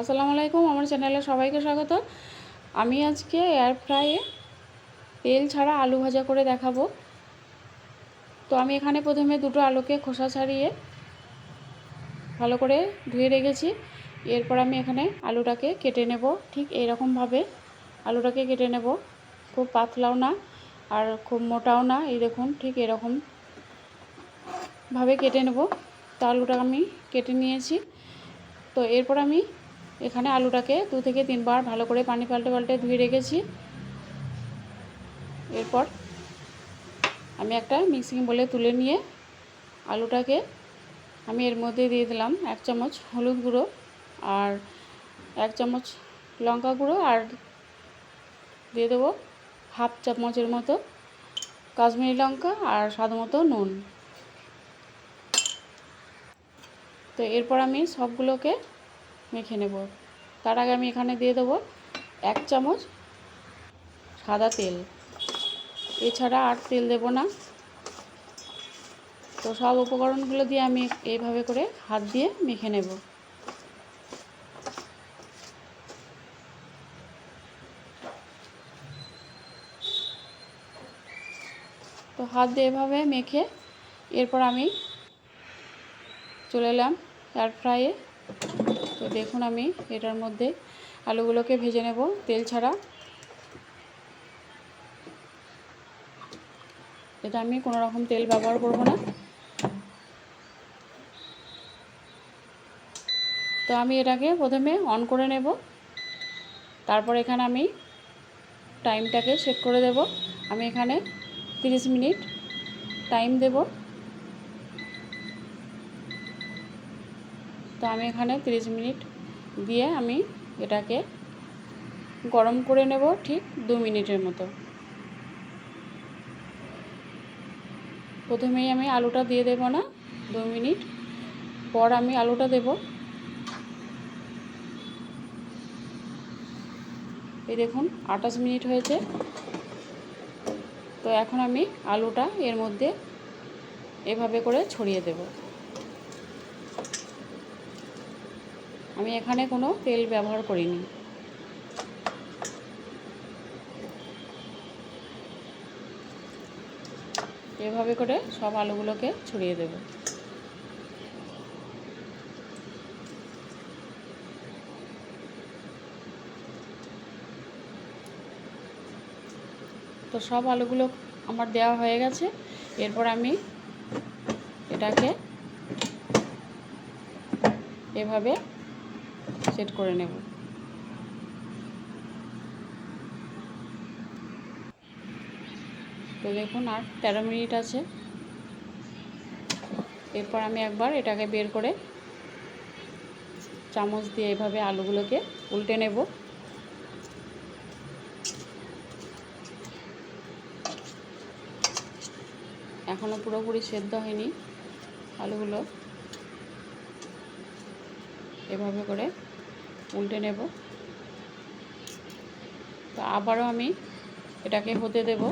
আসসালামু আলাইকুম, আমার চ্যানেলে সবাইকে স্বাগত। আমি আজকে এয়ার ফ্রাইয়ে তেল ছাড়া আলু ভাজা করে দেখাবো। তো আমি এখানে প্রথমে দুটো আলুকে খোসা ছাড়িয়ে ভালো করে ধুয়ে রেখেছি। এরপর আমি এখানে আলুটাকে কেটে নেব। ঠিক এইরকমভাবে আলুটাকে কেটে নেব। খুব পাতলাও না আর খুব মোটাও না, এই দেখুন, ঠিক এরকম ভাবে কেটে নেব। তো আলুটা আমি কেটে নিয়েছি। তো এরপর আমি এখানে আলুটাকে দু থেকে তিনবার ভালো করে পানি পাল্টে পাল্টে ধুয়ে রেখেছি। এরপর আমি একটা মিক্সিং বলে তুলে নিয়ে আলুটাকে আমি এর মধ্যে দিয়ে দিলাম এক চামচ হলুদ গুঁড়ো আর এক চামচ লঙ্কা গুঁড়ো আর দিয়ে দেবো হাফ চামচের মতো কাশ্মীরি লঙ্কা আর মতো নুন। তো এরপর আমি সবগুলোকে মেখে নেব। তার আগে আমি এখানে দিয়ে দেবো এক চামচ সাদা তেল। এছাড়া আর তেল দেব না। তো সব উপকরণগুলো দিয়ে আমি এইভাবে করে হাত দিয়ে মেখে নেব। তো হাত দিয়ে এভাবে মেখে এরপর আমি চলে এলাম এয়ার ফ্রাইয়ে তো দেখুন আমি এটার মধ্যে আলুগুলোকে ভেজে নেব, তেল ছাড়া। এটা আমি কোনো রকম তেল ব্যবহার করব না। তো আমি এটাকে প্রথমে অন করে নেব, তারপর এখানে আমি টাইমটাকে সেট করে দেব। আমি এখানে 30 মিনিট টাইম দেব। তো আমি এখানে 30 মিনিট দিয়ে আমি এটাকে গরম করে নেব ঠিক দু মিনিটের মতো। প্রথমেই আমি আলুটা দিয়ে দেব না, দু মিনিট। পর আমি আলুটা দেব। এই দেখুন, আঠাশ মিনিট হয়েছে। তো এখন আমি আলুটা এর মধ্যে এভাবে করে ছড়িয়ে দেব। আমি এখানে কোনো তেল ব্যবহার করিনি। এভাবে করে সব আলুগুলোকে ছড়িয়ে দেব। তো সব আলুগুলো আমার দেওয়া হয়ে গেছে। এরপর আমি এটাকে এভাবে সেট করে নেব। তো দেখুন আর তেরো মিনিট আছে। এরপর আমি একবার এটাকে বের করে চামচ দিয়ে এভাবে আলুগুলোকে উল্টে নেব। এখনও পুরোপুরি সেদ্ধ হয়নি আলুগুলো। এভাবে করে উল্টে নেব। তো আবারও আমি এটাকে হতে দেব।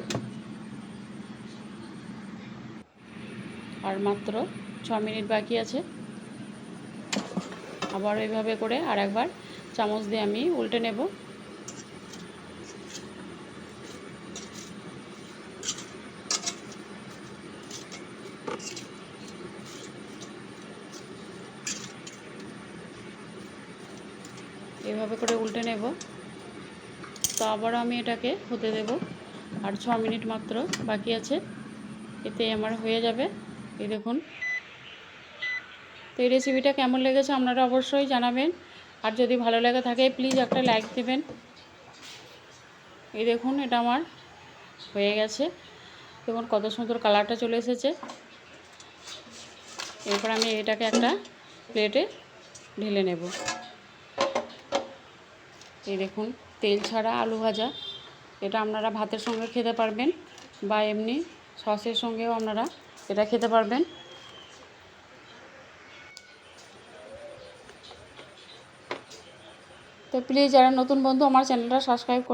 আর মাত্র ছ মিনিট বাকি আছে। আবার এভাবে করে আর একবার চামচ দিয়ে আমি উল্টে নেব। এভাবে করে উল্টে নেব। তো আবারও আমি এটাকে হতে দেব। আর ছ মিনিট মাত্র বাকি আছে। এতে আমার হয়ে যাবে। এই দেখুন। তো এই রেসিপিটা কেমন লেগেছে আপনারা অবশ্যই জানাবেন। আর যদি ভালো লেগে থাকে প্লিজ একটা লাইক দেবেন। এই দেখুন, এটা আমার হয়ে গেছে। দেখুন, কত সুন্দর কালারটা চলে এসেছে। এরপর আমি এটাকে একটা প্লেটে ঢেলে নেব। এই দেখুন, তেল ছাড়া আলু ভাজা। এটা আপনারা ভাতের সঙ্গে খেতে পারবেন বা এমনি সসের সঙ্গেও আপনারা এটা খেতে পারবেন। তো প্লিজ যারা নতুন বন্ধু আমার চ্যানেলটা সাবস্ক্রাইব করে